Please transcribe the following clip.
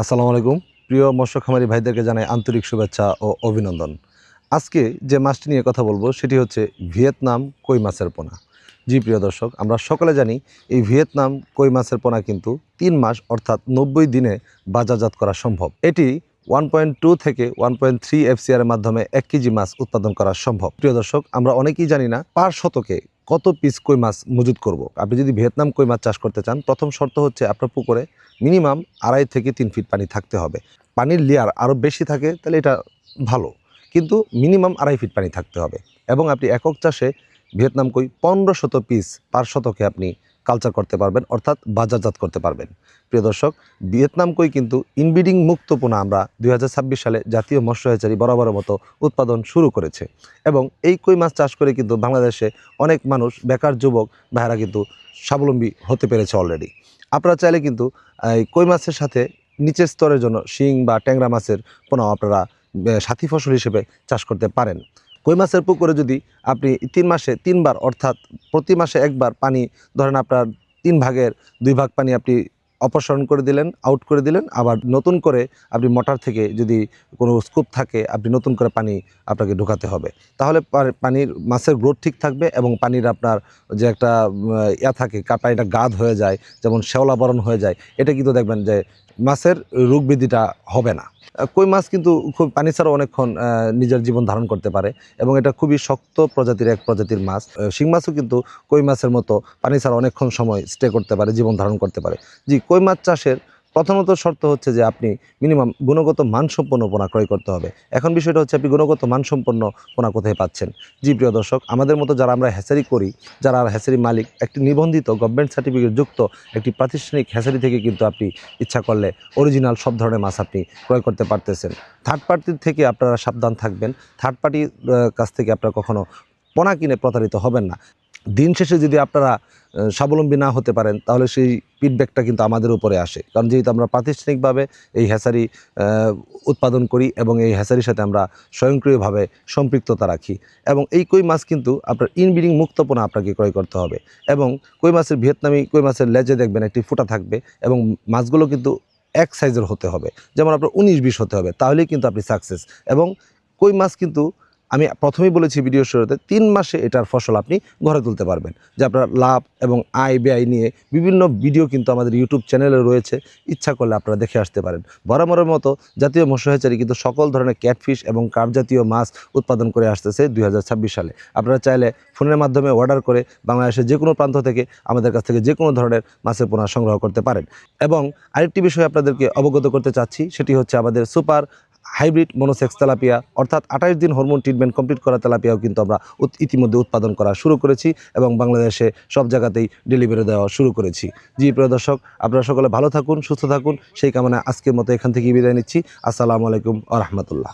আসসালামু আলাইকুম। প্রিয় মৎস্য খামারি ভাইদেরকে জানাই আন্তরিক শুভেচ্ছা ও অভিনন্দন। আজকে যে মাছটি নিয়ে কথা বলব, সেটি হচ্ছে ভিয়েতনাম কই মাছের পোনা। জি, প্রিয় দর্শক, আমরা সকলে জানি এই ভিয়েতনাম কই মাছের পোনা কিন্তু তিন মাস, অর্থাৎ নব্বই দিনে বাজারজাত করা সম্ভব। এটি ওয়ান পয়েন্ট টু থেকে ওয়ান পয়েন্ট থ্রি এফসিআর মাধ্যমে এক কেজি মাছ উৎপাদন করা সম্ভব। প্রিয় দর্শক, আমরা অনেকেই জানি না পার শতকে কত পিস কই মাছ মজুত করব? আপনি যদি ভিয়েতনাম কই মাছ চাষ করতে চান, প্রথম শর্ত হচ্ছে আপনার পুকুরে মিনিমাম আড়াই থেকে তিন ফিট পানি থাকতে হবে। পানির লেয়ার আরও বেশি থাকে, তাহলে এটা ভালো। কিন্তু মিনিমাম আড়াই ফিট পানি থাকতে হবে। এবং আপনি একক চাষে ভিয়েতনাম কই পনেরো শত পিস পার শতকে আপনি কালচার করতে পারবেন, অর্থাৎ বাজারজাত করতে পারবেন। প্রিয় দর্শক, ভিয়েতনাম কই কিন্তু ইনব্রিডিং মুক্ত পোনা আমরা দুই হাজার ছাব্বিশ সালে জাতীয় মৎস্য হ্যাচারি বরাবরের মতো উৎপাদন শুরু করেছে। এবং এই কই মাছ চাষ করে কিন্তু বাংলাদেশে অনেক মানুষ, বেকার যুবক ভাইয়েরা কিন্তু স্বাবলম্বী হতে পেরেছে অলরেডি আপনারা চাইলে কিন্তু এই কই মাছের সাথে নিচের স্তরের জন্য শিং বা ট্যাংরা মাছের পোনাও আপনারা সাথী ফসল হিসেবে চাষ করতে পারেন। কই মাছের পুকুরে যদি আপনি তিন মাসে তিনবার, অর্থাৎ প্রতি মাসে একবার পানি, ধরেন আপনার তিন ভাগের দুই ভাগ পানি আপনি অপসারণ করে দিলেন আউট করে দিলেন, আবার নতুন করে আপনি মোটর থেকে যদি কোনো স্কুপ থাকে, আপনি নতুন করে পানি আপনাকে ঢোকাতে হবে। তাহলে পানির, মাছের গ্রোথ ঠিক থাকবে এবং পানির আপনার যে একটা ইয়া থাকে পানিটা গাদ হয়ে যায়, যেমন শ্যাওলাবরণ হয়ে যায়। এটা কিন্তু দেখবেন যে মাছের রোগ বৃদ্ধিটা হবে না। কই মাছ কিন্তু খুব, পানি ছাড়াও অনেকক্ষণ নিজের জীবন ধারণ করতে পারে এবং এটা খুবই শক্ত প্রজাতির এক প্রজাতির মাছ। শিং মাছও কিন্তু কই মাছের মতো পানি ছাড়া অনেকক্ষণ সময় স্টে করতে পারে, জীবন ধারণ করতে পারে। জি, কই মাছ চাষের প্রথমত শর্ত হচ্ছে যে আপনি মিনিমাম গুণগত মানসম্পন্ন পোনা ক্রয় করতে হবে। এখন বিষয়টা হচ্ছে আপনি গুণগত মানসম্পন্ন পোনা কোথায় পাচ্ছেন? জি, প্রিয় দর্শক, আমাদের মতো যারা আমরা হ্যাচারি করি, যারা হ্যাচারি মালিক, একটি নিবন্ধিত গভর্নমেন্ট সার্টিফিকেট যুক্ত একটি প্রাতিষ্ঠানিক হ্যাচারি থেকে কিন্তু আপনি ইচ্ছা করলে অরিজিনাল সব ধরনের মাছ আপনি ক্রয় করতে পারতেছেন। থার্ড পার্টির থেকে আপনারা সাবধান থাকবেন। থার্ড পার্টির কাছ থেকে আপনারা কখনো পোনা কিনে প্রতারিত হবেন না। দিন শেষে যদি আপনারা স্বাবলম্বী না হতে পারেন, তাহলে সেই ফিডব্যাকটা কিন্তু আমাদের উপরে আসে। কারণ যেহেতু আমরা প্রাতিষ্ঠানিকভাবে এই হ্যাচারি উৎপাদন করি এবং এই হ্যাচারির সাথে আমরা স্বয়ংক্রিয়ভাবে সম্পৃক্ততা রাখি। এবং এই কই মাছ কিন্তু আপনার ইনব্রিডিং মুক্তপনা আপনাকে ক্রয় করতে হবে। এবং কই মাছের ভিয়েতনামি, কই মাছের লেজে দেখবেন একটি ফুটা থাকবে এবং মাছগুলো কিন্তু এক সাইজের হতে হবে। যেমন আপনার উনিশ বিশ হতে হবে, তাহলেই কিন্তু আপনি সাকসেস এবং কই মাছ কিন্তু আমি প্রথমেই বলেছি ভিডিও শুরুতে, তিন মাসে এটার ফসল আপনি ঘরে তুলতে পারবেন। যে আপনার লাভ এবং আয় ব্যয় নিয়ে বিভিন্ন ভিডিও কিন্তু আমাদের ইউটিউব চ্যানেলে রয়েছে, ইচ্ছা করলে আপনারা দেখে আসতে পারেন। বরাবরের মতো জাতীয় মৎস্য কিন্তু সকল ধরনের ক্যাটফিশ এবং কার্প জাতীয় মাছ উৎপাদন করে আসতেছে দুই হাজার ছাব্বিশ সালে। আপনারা চাইলে ফোনের মাধ্যমে অর্ডার করে বাংলাদেশের যে কোনো প্রান্ত থেকে আমাদের কাছ থেকে যে কোনো ধরনের মাছের পোনা সংগ্রহ করতে পারেন। এবং আরেকটি বিষয় আপনাদেরকে অবগত করতে চাচ্ছি, সেটি হচ্ছে আমাদের সুপার হাইব্রিড মনোসেক্স তেলাপিয়া, অর্থাৎ আঠাশ দিন হরমোন ট্রিটমেন্ট কমপ্লিট করা তেলাপিয়াও কিন্তু আমরা ইতিমধ্যে উৎপাদন করা শুরু করেছি এবং বাংলাদেশে সব জায়গাতেই ডেলিভারি দেওয়া শুরু করেছি। জি, প্রিয় দর্শক, আপনারা সকলে ভালো থাকুন, সুস্থ থাকুন। সেই কামনায় আজকের মতো এখান থেকে বিদায় নিচ্ছি। আসসালামু আলাইকুম আ রহমতুল্লাহ।